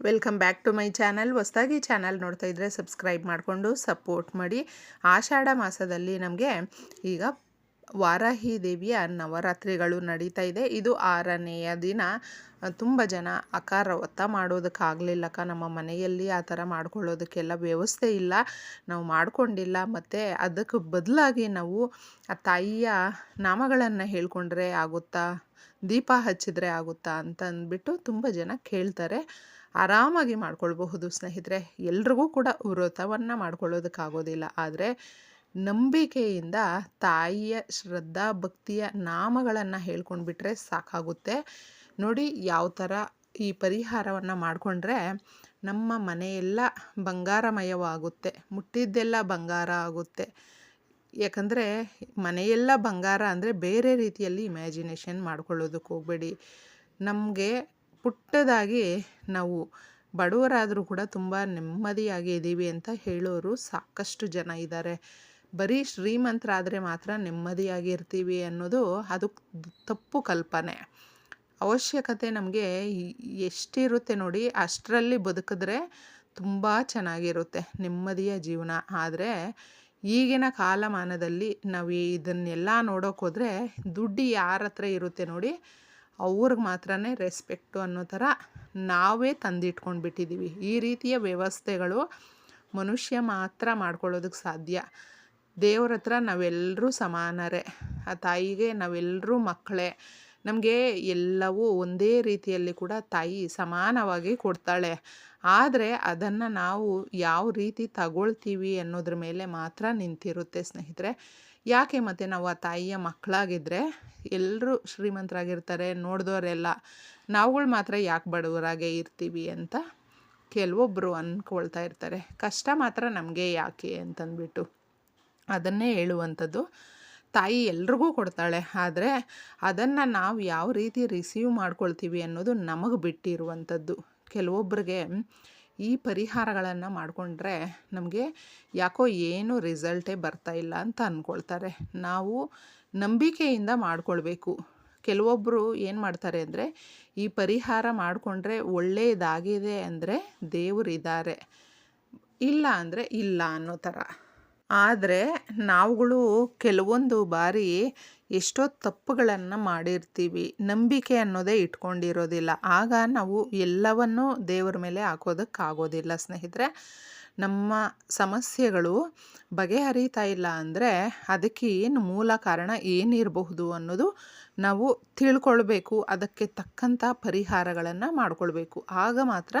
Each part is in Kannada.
Welcome back to my channel ಹೊಸ್ದಾಗಿ ಚಾನಲ್ ನೋಡ್ತಾ ಇದ್ದರೆ ಸಬ್ಸ್ಕ್ರೈಬ್ ಮಾಡಿಕೊಂಡು ಸಪೋರ್ಟ್ ಮಾಡಿ. ಆಷಾಢ ಮಾಸದಲ್ಲಿ ನಮಗೆ ಈಗ ವಾರಾಹಿ ದೇವಿಯ ನವರಾತ್ರಿಗಳು ನಡೀತಾ ಇದೆ. ಇದು ಆರನೆಯ ದಿನ. ತುಂಬ ಜನ ಅಕಾರ ಒತ್ತ ಮಾಡೋದಕ್ಕಾಗಲಿಲ್ಲಕ್ಕ ನಮ್ಮ ಮನೆಯಲ್ಲಿ ಆ ಥರ ಮಾಡ್ಕೊಳ್ಳೋದಕ್ಕೆಲ್ಲ ವ್ಯವಸ್ಥೆ ಇಲ್ಲ. ನಾವು ಮಾಡಿಕೊಂಡಿಲ್ಲ. ಮತ್ತು ಅದಕ್ಕೆ ಬದಲಾಗಿ ನಾವು ಆ ತಾಯಿಯ ನಾಮಗಳನ್ನು ಹೇಳ್ಕೊಂಡ್ರೆ ಆಗುತ್ತಾ? ದೀಪ ಹಚ್ಚಿದ್ರೆ ಆಗುತ್ತಾ? ಅಂತ ಅಂದ್ಬಿಟ್ಟು ತುಂಬ ಜನ ಕೇಳ್ತಾರೆ. ಆರಾಮಾಗಿ ಮಾಡ್ಕೊಳ್ಬಹುದು ಸ್ನೇಹಿತರೆ. ಎಲ್ರಿಗೂ ಕೂಡ ವ್ರತವನ್ನು ಮಾಡ್ಕೊಳ್ಳೋದಕ್ಕಾಗೋದಿಲ್ಲ. ಆದರೆ ನಂಬಿಕೆಯಿಂದ ತಾಯಿಯ ಶ್ರದ್ಧಾ, ಭಕ್ತಿಯ ನಾಮಗಳನ್ನು ಹೇಳ್ಕೊಂಡ್ಬಿಟ್ರೆ ಸಾಕಾಗುತ್ತೆ. ನೋಡಿ ಯಾವ ಥರ ಈ ಪರಿಹಾರವನ್ನು ಮಾಡಿಕೊಂಡ್ರೆ ನಮ್ಮ ಮನೆಯೆಲ್ಲ ಬಂಗಾರಮಯವಾಗುತ್ತೆ. ಮುಟ್ಟಿದ್ದೆಲ್ಲ ಬಂಗಾರ ಆಗುತ್ತೆ. ಯಾಕಂದರೆ ಮನೆಯೆಲ್ಲ ಬಂಗಾರ ಅಂದರೆ ಬೇರೆ ರೀತಿಯಲ್ಲಿ ಇಮ್ಯಾಜಿನೇಷನ್ ಮಾಡ್ಕೊಳ್ಳೋದಕ್ಕೆ ಹೋಗಬೇಡಿ. ನಮಗೆ ಪುಟ್ಟದಾಗಿ ನಾವು ಬಡವರಾದರೂ ಕೂಡ ತುಂಬ ನೆಮ್ಮದಿಯಾಗಿ ಇದ್ದೀವಿ ಅಂತ ಹೇಳೋರು ಸಾಕಷ್ಟು ಜನ ಇದ್ದಾರೆ. ಬರೀ ಶ್ರೀಮಂತರಾದರೆ ಮಾತ್ರ ನೆಮ್ಮದಿಯಾಗಿ ಇರ್ತೀವಿ ಅನ್ನೋದು ಅದು ತಪ್ಪು ಕಲ್ಪನೆ. ಅವಶ್ಯಕತೆ ನಮಗೆ ಎಷ್ಟಿರುತ್ತೆ ನೋಡಿ ಅಷ್ಟರಲ್ಲಿ ಬದುಕಿದ್ರೆ ತುಂಬ ಚೆನ್ನಾಗಿರುತ್ತೆ ನೆಮ್ಮದಿಯ ಜೀವನ. ಆದರೆ ಈಗಿನ ಕಾಲಮಾನದಲ್ಲಿ ನಾವು ಇದನ್ನೆಲ್ಲ ನೋಡೋಕೆ ಹೋದರೆ ದುಡ್ಡು ಯಾರ ಹತ್ರ ಇರುತ್ತೆ ನೋಡಿ ಅವ್ರಿಗೆ ಮಾತ್ರ ರೆಸ್ಪೆಕ್ಟು ಅನ್ನೋ ಥರ ನಾವೇ ತಂದಿಟ್ಕೊಂಡು ಬಿಟ್ಟಿದ್ದೀವಿ ಈ ರೀತಿಯ ವ್ಯವಸ್ಥೆಗಳು ಮನುಷ್ಯ ಮಾತ್ರ ಮಾಡ್ಕೊಳ್ಳೋದಕ್ಕೆ ಸಾಧ್ಯ. ದೇವ್ರ ಹತ್ರ ನಾವೆಲ್ಲರೂ ಸಮಾನರೇ. ಆ ತಾಯಿಗೆ ನಾವೆಲ್ಲರೂ ಮಕ್ಕಳೇ. ನಮಗೆ ಎಲ್ಲವೂ ಒಂದೇ ರೀತಿಯಲ್ಲಿ ಕೂಡ ತಾಯಿ ಸಮಾನವಾಗಿ ಕೊಡ್ತಾಳೆ. ಆದರೆ ಅದನ್ನು ನಾವು ಯಾವ ರೀತಿ ತಗೊಳ್ತೀವಿ ಅನ್ನೋದ್ರ ಮೇಲೆ ಮಾತ್ರ ನಿಂತಿರುತ್ತೆ ಸ್ನೇಹಿತರೆ. ಯಾಕೆ ಮತ್ತು ನಾವು ಆ ತಾಯಿಯ ಮಕ್ಕಳಾಗಿದ್ದರೆ ಎಲ್ಲರೂ ಶ್ರೀಮಂತರಾಗಿರ್ತಾರೆ ನೋಡಿದವರೆಲ್ಲ ನಾವುಗಳು ಮಾತ್ರ ಯಾಕೆ ಬಡವರಾಗೆ ಇರ್ತೀವಿ ಅಂತ ಕೆಲವೊಬ್ಬರು ಅಂದ್ಕೊಳ್ತಾ ಇರ್ತಾರೆ. ಕಷ್ಟ ಮಾತ್ರ ನಮಗೆ ಯಾಕೆ ಅಂತಂದ್ಬಿಟ್ಟು. ಅದನ್ನೇ ಹೇಳುವಂಥದ್ದು. ತಾಯಿ ಎಲ್ರಿಗೂ ಕೊಡ್ತಾಳೆ. ಆದರೆ ಅದನ್ನು ನಾವು ಯಾವ ರೀತಿ ರಿಸೀವ್ ಮಾಡ್ಕೊಳ್ತೀವಿ ಅನ್ನೋದು ನಮಗೆ ಬಿಟ್ಟಿರುವಂಥದ್ದು. ಕೆಲವೊಬ್ಬರಿಗೆ ಈ ಪರಿಹಾರಗಳನ್ನು ಮಾಡಿಕೊಂಡ್ರೆ ನಮಗೆ ಯಾಕೋ ಏನು ರಿಸಲ್ಟೇ ಬರ್ತಾ ಇಲ್ಲ ಅಂತ ಅಂದ್ಕೊಳ್ತಾರೆ ನಾವು ನಂಬಿಕೆಯಿಂದ ಮಾಡಿಕೊಳ್ಬೇಕು. ಕೆಲವೊಬ್ಬರು ಏನು ಮಾಡ್ತಾರೆ ಅಂದರೆ, ಈ ಪರಿಹಾರ ಮಾಡಿಕೊಂಡ್ರೆ ಒಳ್ಳೆಯದಾಗಿದೆ ಅಂದರೆ ದೇವರಿದ್ದಾರೆ. ಇಲ್ಲ ಅಂದರೆ ಇಲ್ಲ ಅನ್ನೋ ಥರ. ಆದರೆ ನಾವುಗಳು ಕೆಲವೊಂದು ಬಾರಿ ಎಷ್ಟೋ ತಪ್ಪುಗಳನ್ನು ಮಾಡಿರ್ತೀವಿ. ನಂಬಿಕೆ ಅನ್ನೋದೇ ಇಟ್ಕೊಂಡಿರೋದಿಲ್ಲ. ಆಗ ನಾವು ಎಲ್ಲವನ್ನೂ ದೇವರ ಮೇಲೆ ಹಾಕೋದಕ್ಕಾಗೋದಿಲ್ಲ ಸ್ನೇಹಿತರೆ. ನಮ್ಮ ಸಮಸ್ಯೆಗಳು ಬಗೆಹರಿತಾ ಇಲ್ಲ ಅಂದರೆ ಅದಕ್ಕೆ ಏನು ಮೂಲ ಕಾರಣ ಏನಿರಬಹುದು ಅನ್ನೋದು ನಾವು ತಿಳ್ಕೊಳ್ಬೇಕು, ಅದಕ್ಕೆ ತಕ್ಕಂಥ ಪರಿಹಾರಗಳನ್ನು ಮಾಡಿಕೊಳ್ಬೇಕು. ಆಗ ಮಾತ್ರ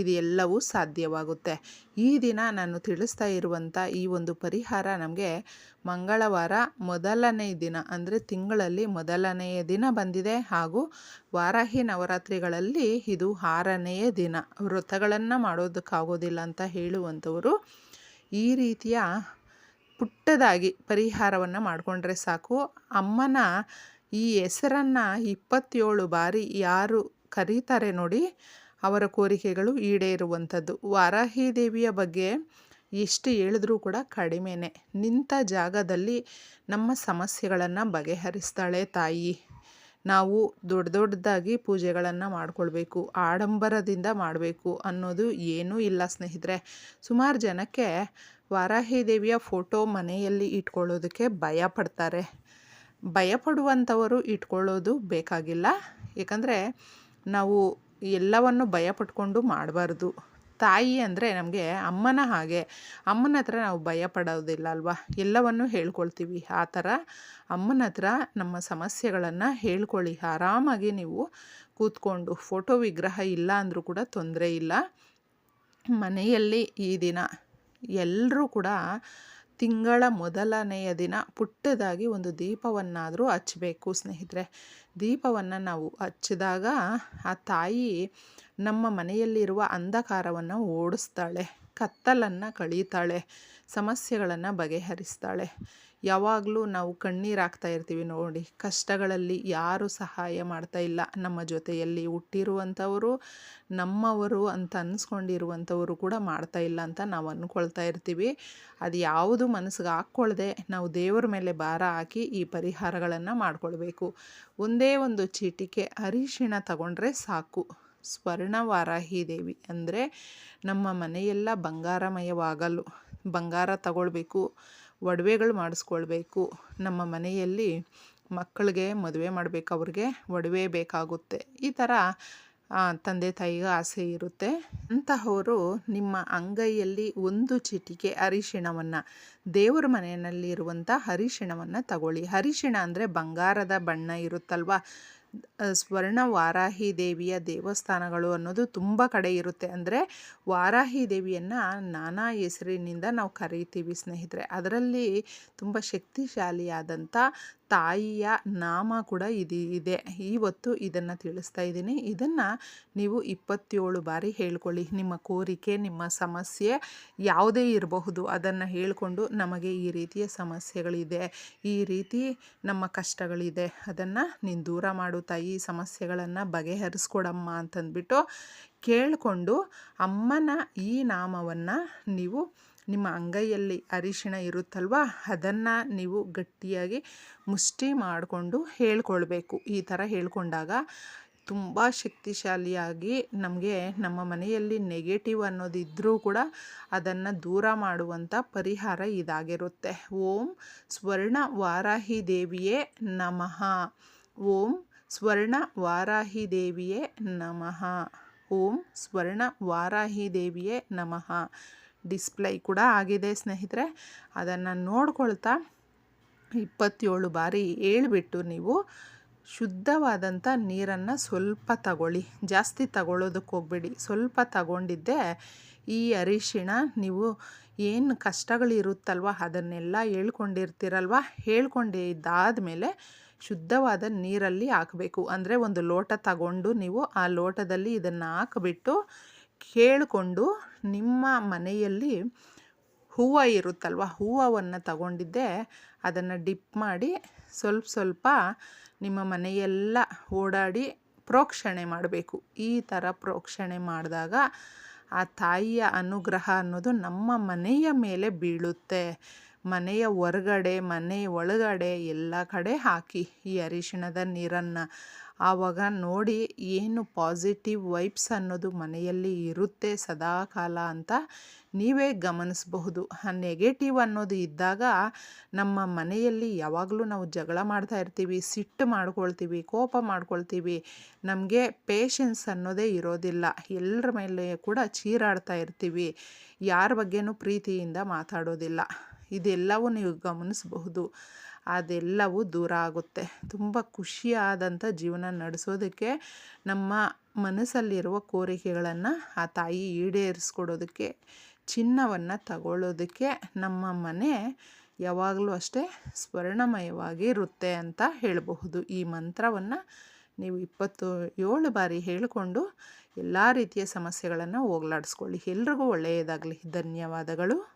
ಇದು ಎಲ್ಲವೂ ಸಾಧ್ಯವಾಗುತ್ತೆ. ಈ ದಿನ ನಾನು ತಿಳಿಸ್ತಾ ಇರುವಂಥ ಈ ಒಂದು ಪರಿಹಾರ ನಮಗೆ ಮಂಗಳವಾರ ಮೊದಲನೇ ದಿನ, ಅಂದರೆ ತಿಂಗಳಲ್ಲಿ ಮೊದಲನೆಯ ದಿನ ಬಂದಿದೆ. ಹಾಗೂ ವಾರಾಹಿ ನವರಾತ್ರಿಗಳಲ್ಲಿ ಇದು ಆರನೆಯ ದಿನ. ವ್ರತಗಳನ್ನು ಮಾಡೋದಕ್ಕಾಗೋದಿಲ್ಲ ಅಂತ ಹೇಳುವಂಥವರು ಈ ರೀತಿಯ ಪುಟ್ಟದಾಗಿ ಪರಿಹಾರವನ್ನು ಮಾಡಿಕೊಂಡ್ರೆ ಸಾಕು. ಅಮ್ಮನ ಈ ಹೆಸರನ್ನು ಇಪ್ಪತ್ತೇಳು ಬಾರಿ ಯಾರು ಕರೀತಾರೆ ನೋಡಿ, ಅವರ ಕೋರಿಕೆಗಳು ಈಡೇರುವಂಥದ್ದು. ವಾರಾಹಿ ದೇವಿಯ ಬಗ್ಗೆ ಎಷ್ಟು ಹೇಳಿದ್ರೂ ಕೂಡ ಕಡಿಮೆನೆ. ನಿಂತ ಜಾಗದಲ್ಲಿ ನಮ್ಮ ಸಮಸ್ಯೆಗಳನ್ನು ಬಗೆಹರಿಸ್ತಾಳೆ ತಾಯಿ. ನಾವು ದೊಡ್ಡ ದೊಡ್ಡದಾಗಿ ಪೂಜೆಗಳನ್ನು ಮಾಡಿಕೊಳ್ಬೇಕು, ಆಡಂಬರದಿಂದ ಮಾಡಬೇಕು ಅನ್ನೋದು ಏನೂ ಇಲ್ಲ ಸ್ನೇಹಿತರೆ. ಸುಮಾರು ಜನಕ್ಕೆ ವಾರಾಹಿ ದೇವಿಯ ಫೋಟೋ ಮನೆಯಲ್ಲಿ ಇಟ್ಕೊಳ್ಳೋದಕ್ಕೆ ಭಯ ಪಡ್ತಾರೆ. ಭಯಪಡುವಂಥವರು ಇಟ್ಕೊಳ್ಳೋದು ಬೇಕಾಗಿಲ್ಲ. ಏಕೆಂದರೆ ನಾವು ಎಲ್ಲವನ್ನು ಭಯಪಟ್ಕೊಂಡು ಮಾಡಬಾರ್ದು. ತಾಯಿ ಅಂದರೆ ನಮಗೆ ಅಮ್ಮನ ಹಾಗೆ. ಅಮ್ಮನ ಹತ್ರ ನಾವು ಭಯ ಪಡೋದಿಲ್ಲ ಅಲ್ವಾ ಎಲ್ಲವನ್ನು ಹೇಳ್ಕೊಳ್ತೀವಿ. ಆ ಥರ ಅಮ್ಮನ ಹತ್ರ ನಮ್ಮ ಸಮಸ್ಯೆಗಳನ್ನು ಹೇಳ್ಕೊಳ್ಳಿ. ಆರಾಮಾಗಿ ನೀವು ಕೂತ್ಕೊಂಡು. ಫೋಟೋ ವಿಗ್ರಹ ಇಲ್ಲ ಅಂದರೂ ಕೂಡ ತೊಂದರೆ ಇಲ್ಲ. ಮನೆಯಲ್ಲಿ ಈ ದಿನ ಎಲ್ಲರೂ ಕೂಡ ತಿಂಗಳ ಮೊದಲನೆಯ ದಿನ ಪುಟ್ಟದಾಗಿ ಒಂದು ದೀಪವನ್ನಾದರೂ ಹಚ್ಚಬೇಕು ಸ್ನೇಹಿತರೆ. ದೀಪವನ್ನು ನಾವು ಹಚ್ಚಿದಾಗ ಆ ತಾಯಿ ನಮ್ಮ ಮನೆಯಲ್ಲಿರುವ ಅಂಧಕಾರವನ್ನು ಓಡಿಸ್ತಾಳೆ, ಕತ್ತಲನ್ನು ಕಳೀತಾಳೆ, ಸಮಸ್ಯೆಗಳನ್ನು ಬಗೆಹರಿಸ್ತಾಳೆ. ಯಾವಾಗಲೂ ನಾವು ಕಣ್ಣೀರು ಹಾಕ್ತಾ ಇರ್ತೀವಿ ನೋಡಿ. ಕಷ್ಟಗಳಲ್ಲಿ ಯಾರು ಸಹಾಯ ಮಾಡ್ತಾ ಇಲ್ಲ. ನಮ್ಮ ಜೊತೆಯಲ್ಲಿ ಹುಟ್ಟಿರುವಂಥವರು, ನಮ್ಮವರು ಅಂತ ಅನ್ನಿಸ್ಕೊಂಡಿರುವಂಥವರು ಕೂಡ ಮಾಡ್ತಾ ಇಲ್ಲ ಅಂತ ನಾವು ಅಂದ್ಕೊಳ್ತಾ ಇರ್ತೀವಿ. ಅದು ಯಾವುದು ಮನಸ್ಸಿಗೆ ಹಾಕ್ಕೊಳ್ಳದೆ ನಾವು ದೇವರ ಮೇಲೆ ಭಾರ ಹಾಕಿ ಈ ಪರಿಹಾರಗಳನ್ನು ಮಾಡಿಕೊಳ್ಬೇಕು. ಒಂದೇ ಒಂದು ಚೀಟಿಕೆ ಅರಿಶಿಣ ತಗೊಂಡ್ರೆ ಸಾಕು. ಸ್ವರ್ಣ ವಾರಾಹಿ ದೇವಿ ಅಂದರೆ ನಮ್ಮ ಮನೆಯೆಲ್ಲ ಬಂಗಾರಮಯವಾಗಲು ಬಂಗಾರ ತಗೊಳ್ಬೇಕು. ಒಡವೆಗಳು ಮಾಡಿಸ್ಕೊಳ್ಬೇಕು. ನಮ್ಮ ಮನೆಯಲ್ಲಿ ಮಕ್ಕಳಿಗೆ ಮದುವೆ ಮಾಡಬೇಕು, ಅವ್ರಿಗೆ ಒಡವೆ ಬೇಕಾಗುತ್ತೆ. ಈ ಥರ ತಂದೆ ತಾಯಿಗೆ ಆಸೆ ಇರುತ್ತೆ. ಅಂತಹವರು ನಿಮ್ಮ ಅಂಗೈಯಲ್ಲಿ ಒಂದು ಚಿಟಿಕೆ ಅರಿಶಿಣವನ್ನು, ದೇವರ ಮನೆಯಲ್ಲಿರುವಂಥ ಅರಿಶಿಣವನ್ನು ತಗೊಳ್ಳಿ. ಅರಿಶಿಣ ಅಂದರೆ ಬಂಗಾರದ ಬಣ್ಣ ಇರುತ್ತಲ್ವ? ಸ್ವರ್ಣ ವಾರಾಹಿ ದೇವಿಯ ದೇವಸ್ಥಾನಗಳು ಅನ್ನೋದು ತುಂಬ ಕಡೆ ಇರುತ್ತೆ. ಅಂದರೆ ವಾರಾಹಿ ದೇವಿಯನ್ನು ನಾನಾ ಹೆಸರಿನಿಂದ ನಾವು ಕರೀತೀವಿ ಸ್ನೇಹಿತರೆ. ಅದರಲ್ಲಿ ತುಂಬ ಶಕ್ತಿಶಾಲಿಯಾದಂಥ ತಾಯಿಯ ನಾಮ ಕೂಡ ಇದು, ಇದೆ. ಇವತ್ತು ಇದನ್ನು ತಿಳಿಸ್ತಾ ಇದ್ದೀನಿ. ಇದನ್ನು ನೀವು ಇಪ್ಪತ್ತೇಳು ಬಾರಿ ಹೇಳ್ಕೊಳ್ಳಿ. ನಿಮ್ಮ ಕೋರಿಕೆ, ನಿಮ್ಮ ಸಮಸ್ಯೆ ಯಾವುದೇ ಇರಬಹುದು. ಅದನ್ನು ಹೇಳಿಕೊಂಡು ನಮಗೆ ಈ ರೀತಿಯ ಸಮಸ್ಯೆಗಳಿದೆ. ಈ ರೀತಿ ನಮ್ಮ ಕಷ್ಟಗಳಿದೆ. ಅದನ್ನು ನೀನು ದೂರ ಮಾಡು ತಾಯಿ. ಸಮಸ್ಯೆಗಳನ್ನು ಬಗೆಹರಿಸ್ಕೊಡಮ್ಮ ಅಂತಂದ್ಬಿಟ್ಟು ಕೇಳಿಕೊಂಡು ಅಮ್ಮನ ಈ ನಾಮವನ್ನು ನೀವು ನಿಮ್ಮ ಅಂಗೈಯಲ್ಲಿ ಅರಿಶಿಣ ಇರುತ್ತಲ್ವ? ಅದನ್ನು ನೀವು ಗಟ್ಟಿಯಾಗಿ ಮುಷ್ಟಿ ಮಾಡಿಕೊಂಡು ಹೇಳ್ಕೊಳ್ಬೇಕು. ಈ ಥರ ಹೇಳ್ಕೊಂಡಾಗ ತುಂಬ ಶಕ್ತಿಶಾಲಿಯಾಗಿ ನಮಗೆ ನಮ್ಮ ಮನೆಯಲ್ಲಿ ನೆಗೆಟಿವ್ ಅನ್ನೋದಿದ್ದರೂ ಕೂಡ ಅದನ್ನು ದೂರ ಮಾಡುವಂಥ ಪರಿಹಾರ ಇದಾಗಿರುತ್ತೆ. ಓಂ ಸ್ವರ್ಣ ವಾರಾಹಿ ದೇವಿಯೇ ನಮಃ. ಓಂ ಸ್ವರ್ಣ ವಾರಾಹಿ ದೇವಿಯೇ ನಮಃ. ಓಂ ಸ್ವರ್ಣ ವಾರಾಹಿ ದೇವಿಯೇ ನಮಃ. ಡಿಸ್ಪ್ಲೇ ಕೂಡ ಆಗಿದೆ ಸ್ನೇಹಿತರೆ. ಅದನ್ನು ನೋಡ್ಕೊಳ್ತಾ ಇಪ್ಪತ್ತೇಳು ಬಾರಿ ಹೇಳ್ಬಿಟ್ಟು ನೀವು ಶುದ್ಧವಾದಂಥ ನೀರನ್ನು ಸ್ವಲ್ಪ ತಗೊಳ್ಳಿ. ಜಾಸ್ತಿ ತಗೊಳ್ಳೋದಕ್ಕೆ ಹೋಗ್ಬೇಡಿ. ಸ್ವಲ್ಪ ತಗೊಂಡಿದ್ದೆ ಈ ಅರಿಶಿಣ ನೀವು ಏನು ಕಷ್ಟಗಳಿರುತ್ತಲ್ವ ಅದನ್ನೆಲ್ಲ ಹೇಳ್ಕೊಂಡಿರ್ತೀರಲ್ವ? ಹೇಳ್ಕೊಂಡಿದ್ದಾದ ಮೇಲೆ ಶುದ್ಧವಾದ ನೀರಲ್ಲಿ ಹಾಕಬೇಕು. ಅಂದರೆ ಒಂದು ಲೋಟ ತಗೊಂಡು ನೀವು ಆ ಲೋಟದಲ್ಲಿ ಇದನ್ನು ಹಾಕಿಬಿಟ್ಟು ಕೇಳಿಕೊಂಡು ನಿಮ್ಮ ಮನೆಯಲ್ಲಿ ಹೂವು ಇರುತ್ತಲ್ವ ಹೂವನ್ನು ತಗೊಂಡಿದ್ದೆ, ಅದನ್ನು ಡಿಪ್ ಮಾಡಿ ಸ್ವಲ್ಪ ಸ್ವಲ್ಪ ನಿಮ್ಮ ಮನೆಯೆಲ್ಲ ಓಡಾಡಿ ಪ್ರೋಕ್ಷಣೆ ಮಾಡಬೇಕು. ಈ ಥರ ಪ್ರೋಕ್ಷಣೆ ಮಾಡಿದಾಗ ಆ ತಾಯಿಯ ಅನುಗ್ರಹ ಅನ್ನೋದು ನಮ್ಮ ಮನೆಯ ಮೇಲೆ ಬೀಳುತ್ತೆ. ಮನೆಯ ಹೊರಗಡೆ, ಮನೆ ಒಳಗಡೆ ಎಲ್ಲ ಕಡೆ ಹಾಕಿ ಈ ಅರಿಶಿಣದ ನೀರನ್ನು ಆವಾಗ ನೋಡಿ ಏನು ಪಾಸಿಟಿವ್ ವೈಬ್ಸ್ ಅನ್ನೋದು ಮನೆಯಲ್ಲಿ ಇರುತ್ತೆ ಸದಾಕಾಲ ಅಂತ ನೀವೇ ಗಮನಿಸಬಹುದು. ಆ ನೆಗೆಟಿವ್ ಅನ್ನೋದು ಇದ್ದಾಗ ನಮ್ಮ ಮನೆಯಲ್ಲಿ ಯಾವಾಗಲೂ ನಾವು ಜಗಳ ಮಾಡ್ತಾ ಇರ್ತೀವಿ, ಸಿಟ್ಟು ಮಾಡ್ಕೊಳ್ತೀವಿ, ಕೋಪ ಮಾಡ್ಕೊಳ್ತೀವಿ, ನಮಗೆ ಪೇಷನ್ಸ್ ಅನ್ನೋದೇ ಇರೋದಿಲ್ಲ. ಎಲ್ಲರ ಮೇಲೆ ಕೂಡ ಚೀರಾಡ್ತಾ ಇರ್ತೀವಿ. ಯಾರ ಬಗ್ಗೆನೂ ಪ್ರೀತಿಯಿಂದ ಮಾತಾಡೋದಿಲ್ಲ. ಇದೆಲ್ಲವೂ ನೀವು ಗಮನಿಸಬಹುದು. ಅದೆಲ್ಲವೂ ದೂರ ಆಗುತ್ತೆ. ತುಂಬ ಖುಷಿಯಾದಂಥ ಜೀವನ ನಡೆಸೋದಕ್ಕೆ, ನಮ್ಮ ಮನಸ್ಸಲ್ಲಿರುವ ಕೋರಿಕೆಗಳನ್ನು ಆ ತಾಯಿ ಈಡೇರಿಸ್ಕೊಡೋದಕ್ಕೆ, ಚಿನ್ನವನ್ನು ತಗೊಳ್ಳೋದಕ್ಕೆ ನಮ್ಮ ಮನೆ ಯಾವಾಗಲೂ ಅಷ್ಟೇ ಸ್ವರ್ಣಮಯವಾಗಿ ಇರುತ್ತೆ ಅಂತ ಹೇಳಬಹುದು. ಈ ಮಂತ್ರವನ್ನು ನೀವು ಇಪ್ಪತ್ತು ಏಳು ಬಾರಿ ಹೇಳಿಕೊಂಡು ಎಲ್ಲ ರೀತಿಯ ಸಮಸ್ಯೆಗಳನ್ನು ಹೋಗ್ಲಾಡಿಸ್ಕೊಳ್ಳಿ. ಎಲ್ರಿಗೂ ಒಳ್ಳೆಯದಾಗಲಿ. ಧನ್ಯವಾದಗಳು.